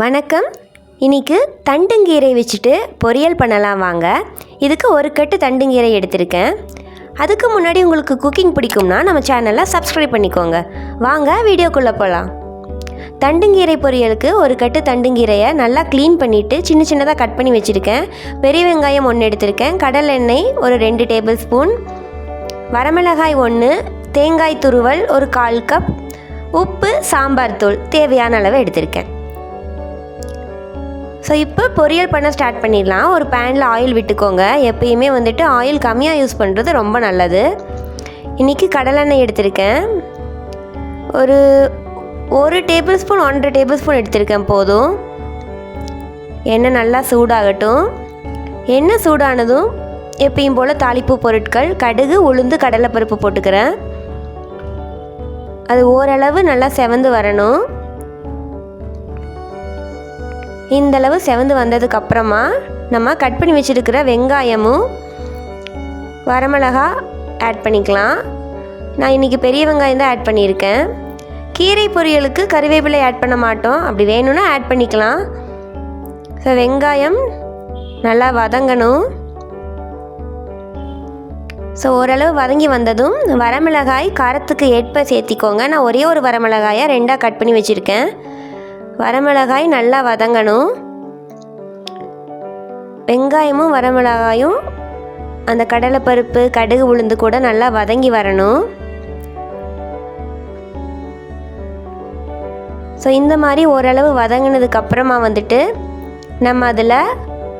வணக்கம். இன்னைக்கு தண்டுங்கீரை வச்சுட்டு பொரியல் பண்ணலாம் வாங்க. இதுக்கு ஒரு கட்டு தண்டுங்கீரை எடுத்திருக்கேன். அதுக்கு முன்னாடி உங்களுக்கு குக்கிங் பிடிக்கும்னா நம்ம சேனலை சப்ஸ்கிரைப் பண்ணிக்கோங்க. வாங்க வீடியோக்குள்ளே போகலாம் தண்டுங்கீரை பொரியலுக்கு ஒரு கட்டு தண்டுங்கீரையை நல்லா க்ளீன் பண்ணிவிட்டு சின்ன சின்னதாக கட் பண்ணி வச்சுருக்கேன். பெரிய வெங்காயம் ஒன்று எடுத்திருக்கேன். கடல் எண்ணெய் ஒரு ரெண்டு டேபிள் ஸ்பூன் வரமிளகாய் ஒன்று தேங்காய் துருவல் ஒரு கால் கப் உப்பு சாம்பார் தூள் தேவையான அளவு எடுத்திருக்கேன். ஸோ இப்போ பொரியல் பண்ண ஸ்டார்ட் பண்ணிடலாம். ஒரு பேனில் ஆயில் விட்டுக்கோங்க. எப்பயுமே வந்துட்டு ஆயில் கம்மியாக யூஸ் பண்ணுறது ரொம்ப நல்லது. இன்றைக்கி கடலெண்ணெய் எடுத்திருக்கேன். ஒரு ஒரு டேபிள் ஸ்பூன் ஒன்றரை டேபிள் ஸ்பூன் எடுத்திருக்கேன் போதும். எண்ணெய் நல்லா சூடாகட்டும். எண்ணெய் சூடானதும் எப்பயும் போல் தாளிப்பு பொருட்கள் கடுகு உளுந்து கடலைப்பருப்பு போட்டுக்கிறேன். அது ஓரளவு நல்லா செவந்து வரணும். இந்தளவு செவந்து வந்ததுக்கு அப்புறமா நம்ம கட் பண்ணி வச்சுருக்கிற வெங்காயமும் வரமிளகா ஆட் பண்ணிக்கலாம். நான் இன்றைக்கி பெரிய வெங்காயம் தான் ஆட் பண்ணியிருக்கேன். கீரை பொரியலுக்கு கறிவேப்பிலை ஆட் பண்ண மாட்டோம். அப்படி வேணும்னா ஆட் பண்ணிக்கலாம். ஸோ வெங்காயம் நல்லா வதங்கணும். ஸோ ஓரளவு வதங்கி வந்ததும் வரமிளகாய் காரத்துக்கு ஏற்ப சேர்த்திக்கோங்க. நான் ஒரே ஒரு வரமிளகாயை ரெண்டாக கட் பண்ணி வச்சுருக்கேன். வரமிளகாய் நல்லா வதங்கணும். வெங்காயமும் வரமிளகாயும் அந்த கடலைப்பருப்பு கடுகு உளுந்து கூட நல்லா வதங்கி வரணும். ஸோ இந்த மாதிரி ஓரளவு வதங்கினதுக்கு அப்புறமா வந்துட்டு நம்ம அதில்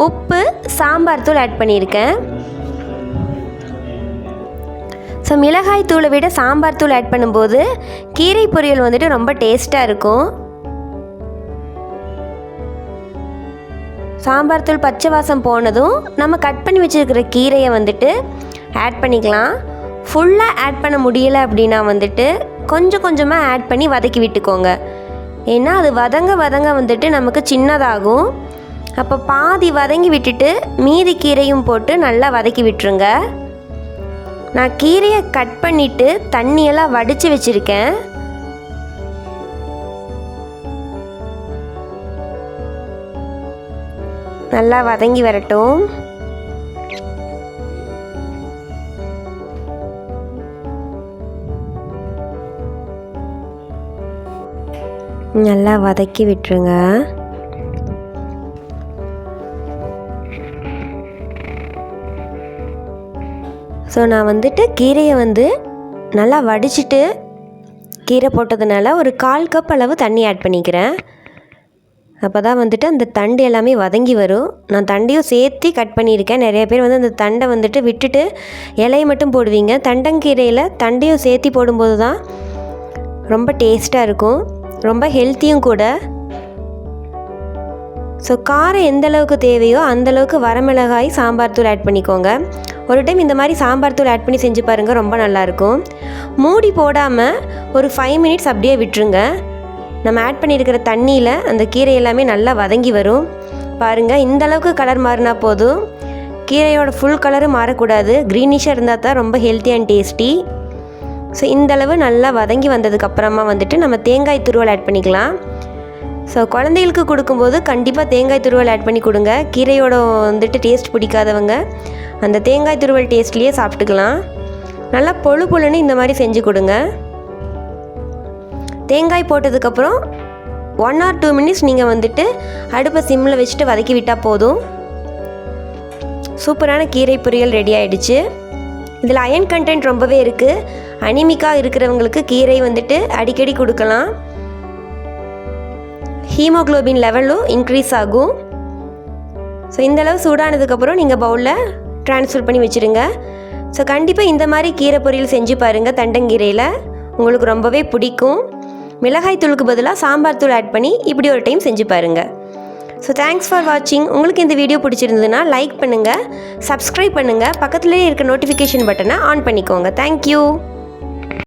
உப்பு சாம்பார் தூள் ஆட் பண்ணியிருக்கேன். ஸோ மிளகாய் தூளை விட சாம்பார் தூள் ஆட் பண்ணும்போது கீரை பொரியல் வந்துட்டு ரொம்ப டேஸ்ட்டாக இருக்கும். சாம்பார் தூள் பச்சை வாசம் போனதும் நம்ம கட் பண்ணி வச்சுருக்கிற கீரையை வந்துட்டு ஆட் பண்ணிக்கலாம். ஃபுல்லாக ஆட் பண்ண முடியலை அப்படின்னா வந்துட்டு கொஞ்சம் கொஞ்சமாக ஆட் பண்ணி வதக்கி விட்டுக்கோங்க. ஏன்னா அது வதங்க வதங்க வந்துட்டு நமக்கு சின்னதாகும். அப்போ பாதி வதங்கி விட்டுட்டு மீதி கீரையும் போட்டு நல்லா வதக்கி விட்டுருங்க. நான் கீரையை கட் பண்ணிவிட்டு தண்ணியெல்லாம் வடித்து வச்சுருக்கேன். நல்லா வதங்கி வரட்டும். நல்லா வதக்கி விட்டுருங்க. ஸோ நான் வந்துட்டு கீரையை வந்து நல்லா வடிச்சிட்டு கீரை போட்டதுனால ஒரு கால் கப் அளவு தண்ணி ஆட் பண்ணிக்கிறேன். அப்போ தான் வந்துட்டு அந்த தண்டு எல்லாமே வதங்கி வரும். நான் தண்டையும் சேர்த்து கட் பண்ணியிருக்கேன். நிறைய பேர் வந்து அந்த தண்டை வந்துட்டு விட்டுட்டு இலையை மட்டும் போடுவீங்க. தண்டங்கீரையில் தண்டையும் சேர்த்தி போடும்போது தான் ரொம்ப டேஸ்ட்டாக இருக்கும். ரொம்ப ஹெல்த்தியும் கூட. ஸோ காரம் எந்த அளவுக்கு தேவையோ அந்தளவுக்கு வரமிளகாய் சாம்பார் தூள் ஆட் பண்ணிக்கோங்க. ஒரு டைம் இந்த மாதிரி சாம்பார் தூள் ஆட் பண்ணி செஞ்சு பாருங்கள் ரொம்ப நல்லாயிருக்கும் மூடி போடாமல் ஒரு ஃபைவ் மினிட்ஸ் அப்படியே விட்டுருங்க. நம்ம ஆட் பண்ணியிருக்கிற தண்ணியில் அந்த கீரை எல்லாமே நல்லா வதங்கி வரும். பாருங்கள் இந்த அளவுக்கு கலர் மாறினா போதும். கீரையோட ஃபுல் கலரும் மாறக்கூடாது. க்ரீனிஷாக இருந்தால் தான் ரொம்ப ஹெல்த்தி அண்ட் டேஸ்டி ஸோ இந்தளவு நல்லா வதங்கி வந்ததுக்கப்புறமா வந்துட்டு நம்ம தேங்காய் துருவல் ஆட் பண்ணிக்கலாம். ஸோ குழந்தைகளுக்கு கொடுக்கும்போது கண்டிப்பாக தேங்காய் துருவல் ஆட் பண்ணி கொடுங்க. கீரையோட வந்துட்டு டேஸ்ட் பிடிக்காதவங்க அந்த தேங்காய் துருவல் டேஸ்ட்லேயே சாப்பிட்டுக்கலாம். நல்லா பொழு பொழுன்னு இந்த மாதிரி செஞ்சு கொடுங்க. தேங்காய் போட்டதுக்கப்புறம் ஒன் ஆர் டூ மினிட்ஸ் நீங்கள் வந்துட்டு அடுப்பை சிம்மில் வச்சுட்டு வதக்கி விட்டால் போதும். சூப்பரான கீரை பொரியல் ரெடி ஆகிடுச்சு இதில் அயன் கண்டென்ட் ரொம்பவே இருக்குது அனிமிக்காக இருக்கிறவங்களுக்கு கீரை வந்துட்டு அடிக்கடி கொடுக்கலாம். ஹீமோக்ளோபின் லெவலும் இன்க்ரீஸ் ஆகும். ஸோ இந்தளவு சூடானதுக்கப்புறம் நீங்கள் பவுலில் ட்ரான்ஸ்ஃபர் பண்ணி வச்சுருங்க. ஸோ கண்டிப்பாக இந்த மாதிரி கீரை பொரியல் செஞ்சு பாருங்கள் தண்டங்கீரையில். உங்களுக்கு ரொம்பவே பிடிக்கும். மிளகாய் தூளுக்கு பதிலாக சாம்பார் தூள் ஆட் பண்ணி இப்படி ஒரு டைம் செஞ்சு பாருங்கள் ஸோ தேங்க்ஸ் ஃபார் வாட்சிங் உங்களுக்கு இந்த வீடியோ பிடிச்சிருந்ததுன்னா லைக் பண்ணுங்கள் சப்ஸ்கிரைப் பண்ணுங்கள் பக்கத்துலேயே இருக்க நோட்டிஃபிகேஷன் பட்டனை ஆன் பண்ணிக்கோங்க. தேங்க்யூ